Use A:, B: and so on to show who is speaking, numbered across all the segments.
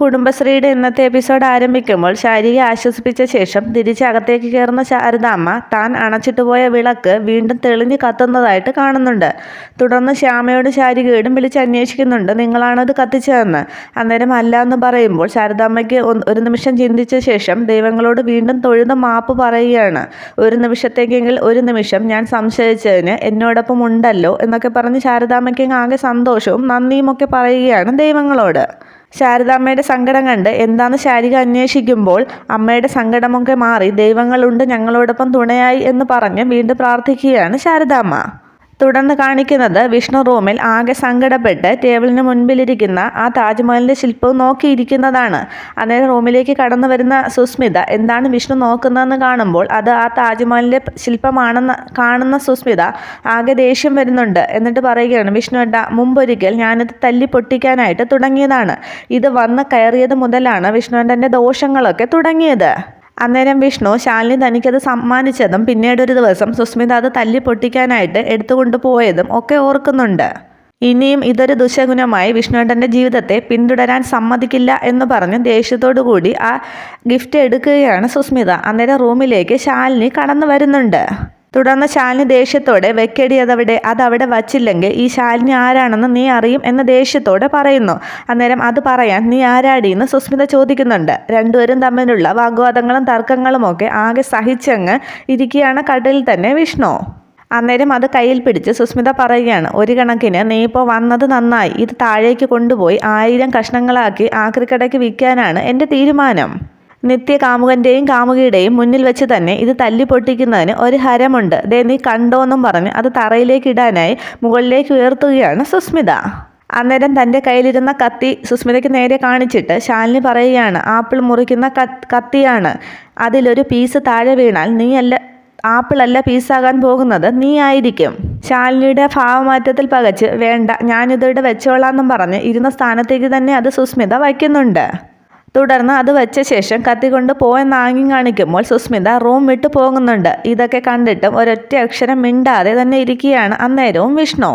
A: കുടുംബശ്രീയുടെ ഇന്നത്തെ എപ്പിസോഡ് ആരംഭിക്കുമ്പോൾ ശാരിയെ ആശ്വസിപ്പിച്ച ശേഷം തിരിച്ചകത്തേക്ക് കയറുന്ന ശാരദാമ്മ താൻ അണച്ചിട്ട് പോയ വിളക്ക് വീണ്ടും തെളിഞ്ഞു കത്തുന്നതായിട്ട് കാണുന്നുണ്ട്. തുടർന്ന് ശ്യാമയോട് ശാരികയോടും വിളിച്ച് അന്വേഷിക്കുന്നുണ്ട് നിങ്ങളാണത് കത്തിച്ചതെന്ന്? അന്നേരം അല്ല എന്ന് പറയുമ്പോൾ ശാരദാമ്മയ്ക്ക് ഒരു നിമിഷം ചിന്തിച്ച ശേഷം ദൈവങ്ങളോട് വീണ്ടും തൊഴുത മാപ്പ് പറയുകയാണ്. ഒരു നിമിഷത്തേക്കെങ്കിൽ ഒരു നിമിഷം ഞാൻ സംശയിച്ചതിന് എന്നോടൊപ്പം ഉണ്ടല്ലോ എന്നൊക്കെ പറഞ്ഞ് ശാരദാമ്മയ്ക്ക് ആകെ സന്തോഷവും നന്ദിയും ഒക്കെ പറയുകയാണ് ദൈവങ്ങളോട്. ശാരദാമ്മയുടെ സങ്കടം കണ്ട് എന്താന്ന് ശാരിക അന്വേഷിക്കുമ്പോൾ അമ്മയുടെ സങ്കടമൊക്കെ മാറി ദൈവങ്ങളുണ്ട് ഞങ്ങളോടൊപ്പം തുണയായി എന്ന് പറഞ്ഞ് വീണ്ടും പ്രാർത്ഥിക്കുകയാണ് ശാരദാമ്മ. തുടർന്ന് കാണിക്കുന്നത് വിഷ്ണു റൂമിൽ ആകെ സങ്കടപ്പെട്ട് ടേബിളിന് മുൻപിലിരിക്കുന്ന ആ താജ്മഹലിന്റെ ശില്പവും നോക്കിയിരിക്കുന്നതാണ്. അന്നേരം റൂമിലേക്ക് കടന്നു വരുന്ന സുസ്മിത എന്താണ് വിഷ്ണു നോക്കുന്നതെന്ന് കാണുമ്പോൾ അത് ആ താജ്മഹലിന്റെ ശില്പമാണെന്ന് കാണുന്ന സുസ്മിത ആകെ ദേഷ്യം വരുന്നുണ്ട് എന്നിട്ട് പറയുകയാണ് വിഷ്ണു ഏട്ട മുമ്പൊരിക്കൽ ഞാനിത് തല്ലി പൊട്ടിക്കാനായിട്ട് തുടങ്ങിയതാണ്. ഇത് വന്ന് കയറിയത് മുതലാണ് വിഷ്ണുവേട്ടന്റെ ദോഷങ്ങളൊക്കെ തുടങ്ങിയത്. അന്നേരം വിഷ്ണു ശാലിനി തനിക്കത് സമ്മാനിച്ചതും പിന്നീട് ഒരു ദിവസം സുസ്മിത അത് തല്ലി പൊട്ടിക്കാനായിട്ട് എടുത്തുകൊണ്ട് പോയതും ഒക്കെ ഓർക്കുന്നുണ്ട്. ഇനിയും ഇതൊരു ദുശഗുണമായി വിഷ്ണുവേട്ടന്റെ ജീവിതത്തെ പിന്തുടരാൻ സമ്മതിക്കില്ല എന്ന് പറഞ്ഞ് ദേഷ്യത്തോടു കൂടി ആ ഗിഫ്റ്റ് എടുക്കുകയാണ് സുസ്മിത. അന്നേരം റൂമിലേക്ക് ശാലിനി കടന്നു വരുന്നുണ്ട്. തുടർന്ന് ശാലിനി ദേഷ്യത്തോടെ വെക്കടി അതവിടെ അതവിടെ വച്ചില്ലെങ്കിൽ ഈ ശാലിനി ആരാണെന്ന് നീ അറിയും എന്ന ദേഷ്യത്തോടെ പറയുന്നു. അന്നേരം അത് പറയാൻ നീ ആരാടി എന്ന് സുസ്മിത ചോദിക്കുന്നുണ്ട്. രണ്ടുപേരും തമ്മിലുള്ള വാഗ്വാദങ്ങളും തർക്കങ്ങളുമൊക്കെ ആകെ സഹിച്ചങ്ങ് ഇരിക്കുകയാണ് കടലിൽ തന്നെ വിഷ്ണു. അന്നേരം അത് കയ്യിൽ പിടിച്ച് സുസ്മിത പറയുകയാണ് ഒരു കണക്കിന് നീ ഇപ്പോൾ വന്നത് നന്നായി. ഇത് താഴേക്ക് കൊണ്ടുപോയി ആയിരം കഷ്ണങ്ങളാക്കി ആക്രിക്കടയ്ക്ക് വിൽക്കാനാണ് എന്റെ തീരുമാനം. നിത്യ കാമുകന്റെയും കാമുകിയുടെയും മുന്നിൽ വെച്ച് തന്നെ ഇത് തല്ലി പൊട്ടിക്കുന്നതിന് ഒരു ഹരമുണ്ട്. ദേ നീ കണ്ടോന്നും പറഞ്ഞ് അത് തറയിലേക്ക് ഇടാനായി മുകളിലേക്ക് ഉയർത്തുകയാണ് സുസ്മിത. അന്നേരം തന്റെ കയ്യിലിരുന്ന കത്തി സുസ്മിതയ്ക്ക് നേരെ കാണിച്ചിട്ട് ശാലിനി പറയുകയാണ് ആപ്പിൾ മുറിക്കുന്ന കത്തിയാണ്. അതിലൊരു പീസ് താഴെ വീണാൽ നീയല്ല ആപ്പിളല്ല പീസാകാൻ പോകുന്നത് നീ ആയിരിക്കും ശാലിനിയുടെ ഭാവമാറ്റത്തിൽ പകച്ച് വേണ്ട ഞാനിതോടെ വെച്ചോളാം എന്നും പറഞ്ഞ് ഇരുന്ന സ്ഥാനത്തേക്ക് തന്നെ അത് സുസ്മിത വയ്ക്കുന്നുണ്ട്. തുടർന്ന് അത് വെച്ച ശേഷം കത്തിക്കൊണ്ട് പോയെന്ന് ആംഗ്യം കാണിക്കുമ്പോൾ സുസ്മിത റൂം വിട്ടു പോകുന്നുണ്ട്. ഇതൊക്കെ കണ്ടിട്ടും ഒരൊറ്റ അക്ഷരം മിണ്ടാതെ തന്നെ ഇരിക്കുകയാണ് അന്നേരവും വിഷ്ണു.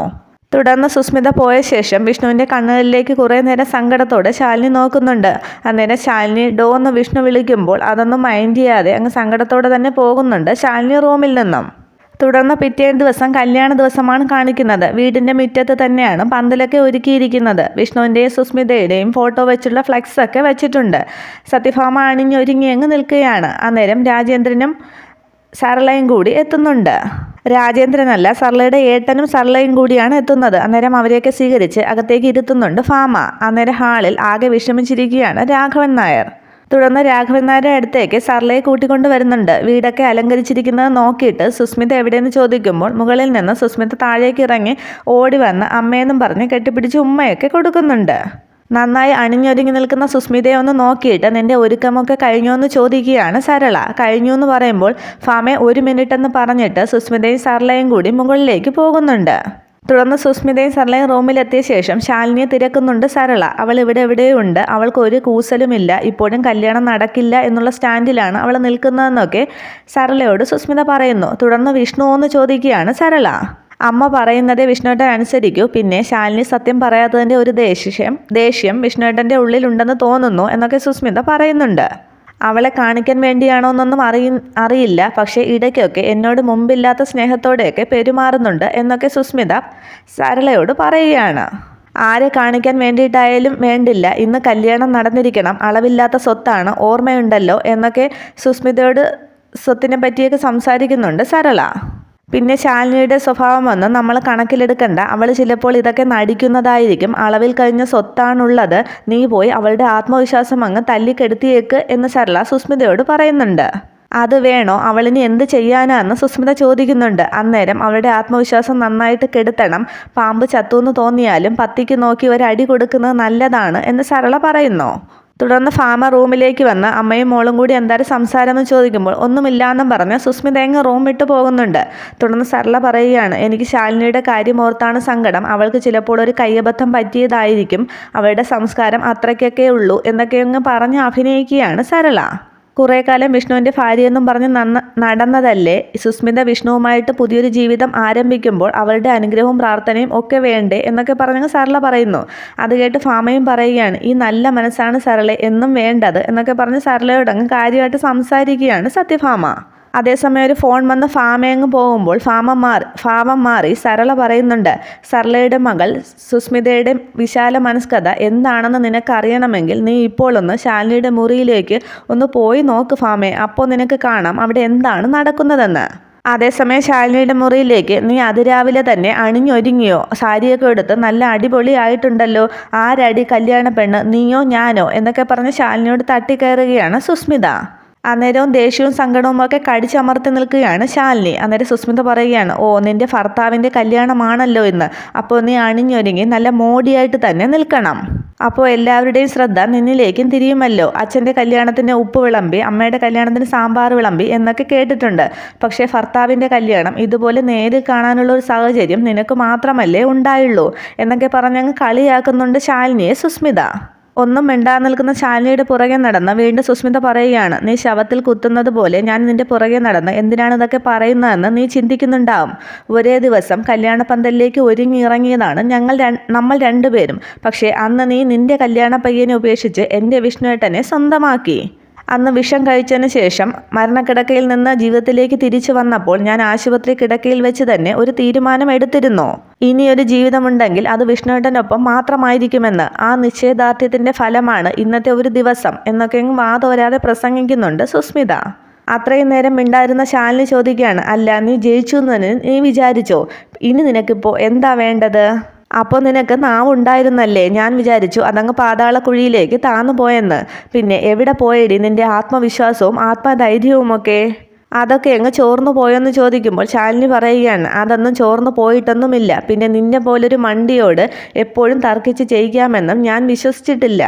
A: തുടർന്ന് സുസ്മിത പോയ ശേഷം വിഷ്ണുവിന്റെ കണ്ണുകളിലേക്ക് കുറേ നേരം സങ്കടത്തോടെ ശാലിനി നോക്കുന്നുണ്ട്. അന്നേരം ശാലിനി ഡോ എന്ന് വിഷ്ണു വിളിക്കുമ്പോൾ അതൊന്നും മൈൻഡ് ചെയ്യാതെ അങ്ങ് സങ്കടത്തോടെ തന്നെ പോകുന്നുണ്ട് ശാലിനി റൂമിൽ നിന്നും. തുടർന്ന് പിറ്റേ ദിവസം കല്യാണ ദിവസമാണ് കാണിക്കുന്നത്. വീടിന്റെ മുറ്റത്ത് തന്നെയാണ് പന്തലൊക്കെ ഒരുക്കിയിരിക്കുന്നത്. വിഷ്ണുവിന്റെയും സുസ്മിതയുടെയും ഫോട്ടോ വെച്ചുള്ള ഫ്ലെക്സ് ഒക്കെ വെച്ചിട്ടുണ്ട്. സത്യഭാമ അണിഞ്ഞൊരുങ്ങി അങ്ങ് നിൽക്കുകയാണ്. അന്നേരം രാജേന്ദ്രനും സരളയും കൂടി എത്തുന്നുണ്ട്. രാജേന്ദ്രനല്ല സർളയുടെ ഏട്ടനും സർളയും കൂടിയാണ് എത്തുന്നത്. അന്നേരം അവരെയൊക്കെ സ്വീകരിച്ച് അകത്തേക്ക് ഇരുത്തുന്നുണ്ട് ഫാമ അന്നേരം ഹാളിൽ ആകെ വിഷമിച്ചിരിക്കുകയാണ് രാഘവൻ നായർ. തുടർന്ന് രാഘവൻ നായരുടെ അടുത്തേക്ക് സർലയെ കൂട്ടിക്കൊണ്ട് വരുന്നുണ്ട്. വീടൊക്കെ അലങ്കരിച്ചിരിക്കുന്നത് നോക്കിയിട്ട് സുസ്മിത എവിടെയെന്ന് ചോദിക്കുമ്പോൾ മുകളിൽ നിന്ന് സുസ്മിത താഴേക്ക് ഇറങ്ങി ഓടി വന്ന് അമ്മയെന്നും പറഞ്ഞ് കെട്ടിപ്പിടിച്ച് ഉമ്മയൊക്കെ കൊടുക്കുന്നുണ്ട്. നന്നായി അണിഞ്ഞൊരുങ്ങി നിൽക്കുന്ന സുസ്മിതയെ ഒന്ന് നോക്കിയിട്ട് നിന്റെ ഒരുക്കമൊക്കെ കഴിഞ്ഞോ എന്ന് ചോദിക്കുകയാണ് സരള. കഴിഞ്ഞു എന്ന് പറയുമ്പോൾ ഫാമെ ഒരു മിനിറ്റ് എന്ന് പറഞ്ഞിട്ട് സുസ്മിതയും സരളയും കൂടി മുകളിലേക്ക് പോകുന്നുണ്ട്. തുടർന്ന് സുസ്മിതയും സരളയും റൂമിലെത്തിയ ശേഷം ശാലിനിയെ തിരക്കുന്നുണ്ട് സരള. അവൾ ഇവിടെ എവിടെയുണ്ട്? അവൾക്ക് ഒരു കൂസലുമില്ല. ഇപ്പോഴും കല്യാണം നടക്കില്ല എന്നുള്ള സ്റ്റാൻഡിലാണ് അവൾ നിൽക്കുന്നതെന്നൊക്കെ സരളയോട് സുസ്മിത പറയുന്നു. തുടർന്ന് വിഷ്ണു എന്ന് ചോദിക്കുകയാണ് സരള. അമ്മ പറയുന്നത് വിഷ്ണുവേട്ടൻ അനുസരിക്കൂ. പിന്നെ ശാലിനി സത്യം പറയാത്തതിന്റെ ഒരു ദേഷ്യം ദേഷ്യം വിഷ്ണുവേട്ടന്റെ ഉള്ളിലുണ്ടെന്ന് തോന്നുന്നു എന്നൊക്കെ സുസ്മിത പറയുന്നുണ്ട്. അവളെ കാണിക്കാൻ വേണ്ടിയാണോ എന്നൊന്നും അറിയ അറിയില്ല. പക്ഷേ ഇടയ്ക്കൊക്കെ എന്നോട് മുമ്പില്ലാത്ത സ്നേഹത്തോടെയൊക്കെ പെരുമാറുന്നുണ്ട് എന്നൊക്കെ സുസ്മിത സരളയോട് പറയുകയാണ്. ആരെ കാണിക്കാൻ വേണ്ടിയിട്ടായാലും വേണ്ടില്ല. ഇന്ന് കല്യാണം നടന്നിരിക്കണം. അളവില്ലാത്ത സ്വത്താണ്. ഓർമ്മയുണ്ടല്ലോ എന്നൊക്കെ സുസ്മിതയോട് സ്വത്തിനെ പറ്റിയൊക്കെ സംസാരിക്കുന്നുണ്ട് സരള. പിന്നെ ശാലിനിയുടെ സ്വഭാവം വന്ന്. നമ്മൾ കണക്കിലെടുക്കണ്ട. അവൾ ചിലപ്പോൾ ഇതൊക്കെ നടിക്കുന്നതായിരിക്കും. അളവിൽ കഴിഞ്ഞ സ്വത്താണുള്ളത്. നീ പോയി അവളുടെ ആത്മവിശ്വാസം അങ്ങ് തല്ലിക്കെടുത്തിയേക്ക് എന്ന് സരള സുസ്മിതയോട് പറയുന്നുണ്ട്. അത് വേണോ? അവളിനി എന്ത് ചെയ്യാനാന്ന് സുസ്മിത ചോദിക്കുന്നുണ്ട്. അന്നേരം അവളുടെ ആത്മവിശ്വാസം നന്നായിട്ട് കെടുത്തണം. പാമ്പ് ചത്തുവെന്ന് തോന്നിയാലും പത്തിക്ക് നോക്കി ഒരു അടി കൊടുക്കുന്നത് നല്ലതാണ് എന്ന് സരള പറയുന്നു. തുടർന്ന് ഫാമ റൂമിലേക്ക് വന്ന് അമ്മയും മോളും കൂടി എന്തായാലും സംസാരമെന്ന് ചോദിക്കുമ്പോൾ ഒന്നുമില്ലാന്നും പറഞ്ഞ് സുസ്മിത എങ്ങ് റൂം വിട്ടു പോകുന്നുണ്ട്. തുടർന്ന് സരള പറയുകയാണ് എനിക്ക് ശാലിനിയുടെ കാര്യം ഓർത്താണ് സങ്കടം. അവൾക്ക് ചിലപ്പോൾ ഒരു കയ്യബദ്ധം പറ്റിയതായിരിക്കും. അവളുടെ സംസ്കാരം അത്രയ്ക്കൊക്കെ ഉള്ളൂ എന്നൊക്കെ അങ്ങ് പറഞ്ഞ് അഭിനയിക്കുകയാണ് സരള. കുറേ കാലം വിഷ്ണുവിന്റെ ഭാര്യയെന്നും പറഞ്ഞ് നന്ന നടന്നതല്ലേ? സുസ്മിത വിഷ്ണുവുമായിട്ട് പുതിയൊരു ജീവിതം ആരംഭിക്കുമ്പോൾ അവളുടെ അനുഗ്രഹവും പ്രാർത്ഥനയും ഒക്കെ വേണ്ടേ എന്നൊക്കെ പറഞ്ഞങ്ങ് സരള പറയുന്നു. അത് കേട്ട് ഫാമയും പറയുകയാണ് ഈ നല്ല മനസ്സാണ് സരളെ എന്നും വേണ്ടത് എന്നൊക്കെ പറഞ്ഞ് സരളയോടങ്ങ് കാര്യമായിട്ട് സംസാരിക്കുകയാണ് സത്യഭാമ അതേസമയം ഒരു ഫോൺ വന്ന് ഫാമയങ്ങ് പോകുമ്പോൾ ഫാമമാർ ഫാമം മാറി സരള പറയുന്നുണ്ട് സരളയുടെ മകൾ സുസ്മിതയുടെ വിശാല മനസ്കഥ എന്താണെന്ന് നിനക്കറിയണമെങ്കിൽ നീ ഇപ്പോൾ ഒന്ന് ശാലിനിയുടെ മുറിയിലേക്ക് ഒന്ന് പോയി നോക്ക് ഫാമേ അപ്പോൾ നിനക്ക് കാണാം അവിടെ എന്താണ് നടക്കുന്നതെന്ന്. അതേസമയം ശാലിനിയുടെ മുറിയിലേക്ക് നീ അതിരാവിലെ തന്നെ അണിഞ്ഞൊരുങ്ങിയോ? സാരിയൊക്കെ എടുത്ത് നല്ല അടിപൊളിയായിട്ടുണ്ടല്ലോ. ആരടി കല്യാണ പെണ്ണ്? നീയോ ഞാനോ? എന്നൊക്കെ പറഞ്ഞ് ശാലിനിയോട് തട്ടിക്കയറുകയാണ് സുസ്മിത. അന്നേരവും ദേഷ്യവും സങ്കടവും ഒക്കെ കടിച്ചമർത്തി നിൽക്കുകയാണ് ശാലിനി. അന്നേരം സുസ്മിത പറയുകയാണ് ഓ നിന്റെ ഭർത്താവിന്റെ കല്യാണമാണല്ലോ എന്ന് അപ്പോൾ നീ അണിഞ്ഞൊരുങ്ങി നല്ല മോഡിയായിട്ട് തന്നെ നിൽക്കണം. അപ്പോൾ എല്ലാവരുടെയും ശ്രദ്ധ നിന്നിലേക്കും തിരിയുമല്ലോ. അച്ഛന്റെ കല്യാണത്തിന് ഉപ്പ് വിളമ്പി അമ്മയുടെ കല്യാണത്തിന് സാമ്പാർ വിളമ്പി എന്നൊക്കെ കേട്ടിട്ടുണ്ട്. പക്ഷേ ഭർത്താവിന്റെ കല്യാണം ഇതുപോലെ നേരിൽ കാണാനുള്ള ഒരു സാഹചര്യം നിനക്ക് മാത്രമല്ലേ ഉണ്ടായുള്ളൂ എന്നൊക്കെ പറഞ്ഞങ്ങ് കളിയാക്കുന്നുണ്ട് ശാലിനിയെ സുസ്മിത. ഒന്നും മിണ്ടാതെ നിൽക്കുന്ന ശാലിനിയുടെ പുറകെ നടന്ന് വീണ്ടും സുസ്മിത പറയുകയാണ് നീ ശവത്തിൽ കുത്തുന്നത് പോലെ ഞാൻ നിന്റെ പുറകെ നടന്ന് എന്തിനാണ് ഇതൊക്കെ പറയുന്നതെന്ന് നീ ചിന്തിക്കുന്നുണ്ടാവും. ഒരേ ദിവസം കല്യാണ പന്തലിലേക്ക് ഒരുങ്ങിയിറങ്ങിയതാണ് ഞങ്ങൾ നമ്മൾ രണ്ടുപേരും. പക്ഷേ അന്ന് നീ നിന്റെ കല്യാണ പയ്യനെ ഉപേക്ഷിച്ച് എന്റെ വിഷ്ണുവേട്ടനെ സ്വന്തമാക്കി. അന്ന് വിഷം കഴിച്ചതിന് ശേഷം മരണക്കിടക്കയിൽ നിന്ന് ജീവിതത്തിലേക്ക് തിരിച്ചു വന്നപ്പോൾ ഞാൻ ആശുപത്രി കിടക്കയിൽ വെച്ച് തന്നെ ഒരു തീരുമാനം എടുത്തിരുന്നു. ഇനിയൊരു ജീവിതമുണ്ടെങ്കിൽ അത് വിഷ്ണുവേട്ടനൊപ്പം മാത്രമായിരിക്കുമെന്ന് ആ നിശ്ചയദാർഢ്യത്തിന്റെ ഫലമാണ് ഇന്നത്തെ ഒരു ദിവസം എന്നൊക്കെ വാതോരാതെ പ്രസംഗിക്കുന്നുണ്ട് സുസ്മിത. അത്രയും നേരം മിണ്ടായിരുന്ന ശാലിനി ചോദിക്കുകയാണ് അല്ല നീ ജയിച്ചു എന്ന് നീ വിചാരിച്ചോ? ഇനി നിനക്കിപ്പോൾ എന്താ വേണ്ടത്? അപ്പോൾ നിനക്ക് നാവുണ്ടായിരുന്നല്ലേ? ഞാൻ വിചാരിച്ചു അതങ്ങ് പാതാളക്കുഴിയിലേക്ക് താന്നു പോയെന്ന്. പിന്നെ എവിടെ പോയടി നിന്റെ ആത്മവിശ്വാസവും ആത്മധൈര്യവുമൊക്കെ? അതൊക്കെ എങ്ങ് ചോർന്നു പോയെന്ന് ചോദിക്കുമ്പോൾ ശാലിനി പറയുകയാണ് അതൊന്നും ചോർന്നു പോയിട്ടൊന്നുമില്ല. പിന്നെ നിന്നെ പോലൊരു മണ്ടിയോട് എപ്പോഴും തർക്കിച്ച് ചെയ്യിക്കാമെന്നും ഞാൻ വിശ്വസിച്ചിട്ടില്ല.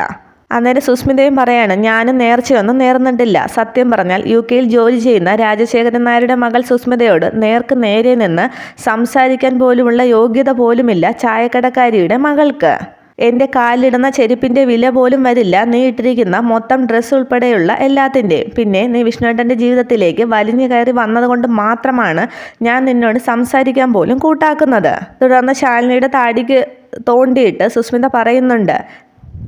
A: അന്നേരം സുസ്മിതയും പറയാണ് ഞാനും നേർച്ചയൊന്നും നേർന്നിട്ടില്ല. സത്യം പറഞ്ഞാൽ യു കെയിൽ ജോലി ചെയ്യുന്ന രാജശേഖരൻ നായരുടെ മകൾ സുസ്മിതയോട് നേർക്ക് നേരെ നിന്ന് സംസാരിക്കാൻ പോലുമുള്ള യോഗ്യത പോലുമില്ല ചായക്കടക്കാരിയുടെ മകൾക്ക്. എന്റെ കാലിടുന്ന ചെരുപ്പിന്റെ വില പോലും വരില്ല. നീ ഇട്ടിരിക്കുന്ന മൊത്തം ഡ്രസ്സ് ഉൾപ്പെടെയുള്ള എല്ലാത്തിന്റെയും പിന്നെ നീ വിഷ്ണുവേട്ടന്റെ ജീവിതത്തിലേക്ക് വലിഞ്ഞു കയറി വന്നതുകൊണ്ട് മാത്രമാണ് ഞാൻ നിന്നോട് സംസാരിക്കാൻ പോലും കൂട്ടാക്കുന്നത്. തുടർന്ന് ശാലിനിയുടെ താടിക്ക് തോണ്ടിയിട്ട് സുസ്മിത പറയുന്നുണ്ട്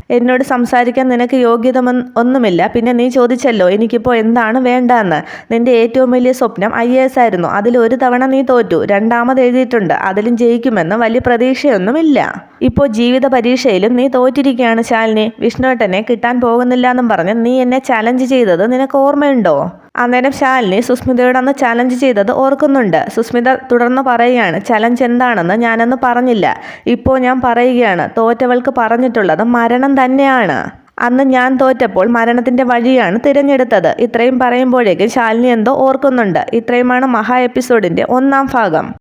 A: എന്നോട് സംസാരിക്കാൻ നിനക്ക് യോഗ്യത ഒന്നുമില്ല. പിന്നെ നീ ചോദിച്ചല്ലോ എനിക്കിപ്പോൾ എന്താണ് വേണ്ടതെന്ന്. നിന്റെ ഏറ്റവും വലിയ സ്വപ്നം ഐ എ എസ് ആയിരുന്നു. അതിൽ ഒരു തവണ നീ തോറ്റു. രണ്ടാമത് എഴുതിയിട്ടുണ്ട്. അതിലും ജയിക്കുമെന്ന് വലിയ പ്രതീക്ഷയൊന്നുമില്ല. ഇപ്പോൾ ജീവിത പരീക്ഷയിലും നീ തോറ്റിരിക്കുകയാണ് ശാലിനി. വിഷ്ണുവേട്ടനെ കിട്ടാൻ പോകുന്നില്ല എന്നും പറഞ്ഞ് നീ എന്നെ ചലഞ്ച് ചെയ്തത് നിനക്ക് ഓർമ്മയുണ്ടോ? അന്നേരം ശാലിനി സുസ്മിതയോട് അന്ന് ചലഞ്ച് ചെയ്തത് ഓർക്കുന്നുണ്ട്. സുസ്മിത തുടർന്ന് പറയുകയാണ് ചലഞ്ച് എന്താണെന്ന് ഞാനന്ന് പറഞ്ഞില്ല. ഇപ്പോൾ ഞാൻ പറയുകയാണ് തോറ്റവൾക്ക് പറഞ്ഞിട്ടുള്ളത് മരണം തന്നെയാണ്. അന്ന് ഞാൻ തോറ്റപ്പോൾ മരണത്തിന്റെ വഴിയാണ് തിരഞ്ഞെടുത്തത്. ഇത്രയും പറയുമ്പോഴേക്കും ശാലിനി എന്തോ ഓർക്കുന്നുണ്ട്. ഇത്രയുമാണ് മഹാ എപ്പിസോഡിന്റെ ഒന്നാം ഭാഗം.